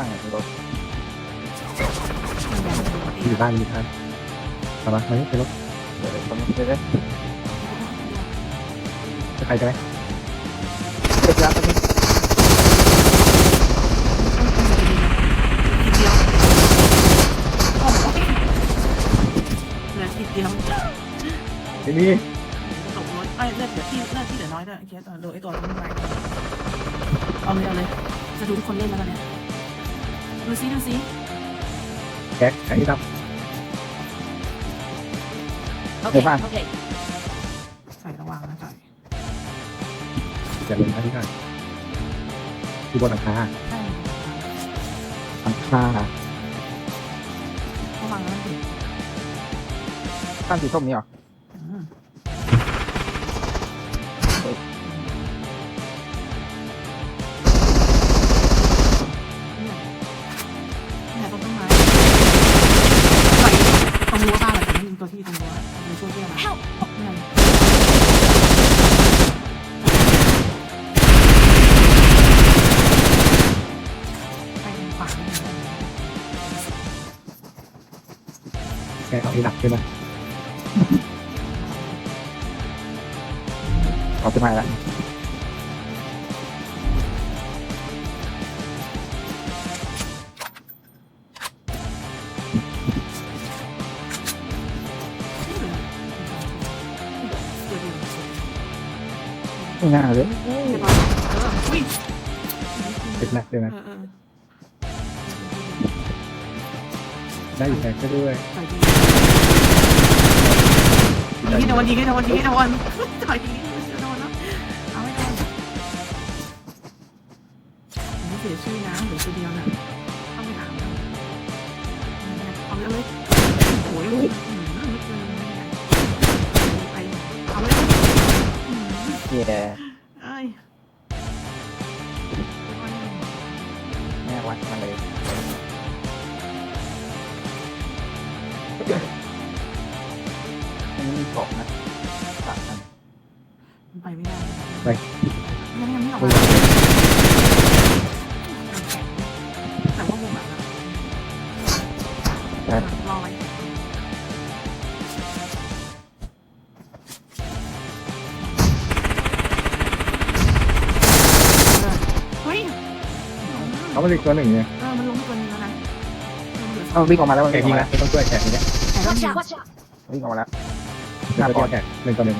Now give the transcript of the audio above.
างอะรถอยู่บ้านมีครับเอามามานี่ไปรถเดี๋ยวผมจะได้จะใครจะไหมเก็บยาตัวนี้ทีเดียวโอ้โหเหลือทีเดียวที่นี่ตกรถไอ้ยเลือดเหลือที่เลือดที่เหลือน้อยด้วยไอ้เคสโดยไอ้ตัวนี้ไปเอาเลยเอาเลยจะดูทุกคนเล่นแล้วกันเนี่ย ดูซิดูซิแก๊กไอ้ด Okay, okay. ใส่ระวังนะใส่ำอย่าลงนะที่นั่นที่บนหลังคาใช่หลังคาระวังแล้วมันถึงข้างสีส้มนี่เหรออื ไม่มีตัวที่ตรงรั้วมีช่วยเพื่อน Help! เนี่ยไปทางขวานิดนึงได้ไหมแกเอาไอ้ดับใช่ไหมเอาขึ้นมาแล้ว เดี๋ยวดูไม่น่าเลยเดี๋ยวก่อนเอออุ้ยเป็นแรกใช่ไหมเออเออได้อยู่แก๊กก็ด้วยใส่ดียิงให้โดนยิงให้โดนยิงให้โดนต่อยยิงให้โดนแล้วเอาให้โดนไม่เสียชื่อนะเหลือชื่อเดียวน่ะต้องไปถามเอาเลย เย่เอ้ยแม่วัดมาเลยอันนี้มีเกาะนะสามอันไปไม่ได้ไปยังยังไม่ออกมาแต่ว่าวงแบบนั้นแต่รอไว้ เขาเป็นอีกตัวหนึ่งเนี่ยเออมันล้มตัวนึงแล้วนะเอาวิ่งออกมาแล้วมันแกวิ่งอยิองกมานะแล้วไม่ต้องช่วยแกอย่างเงี้ยแต่ Watch out! Watch out! วิ่งออกมาแล้วหน้าบอลแกหนึ่งต่อหนึ่ง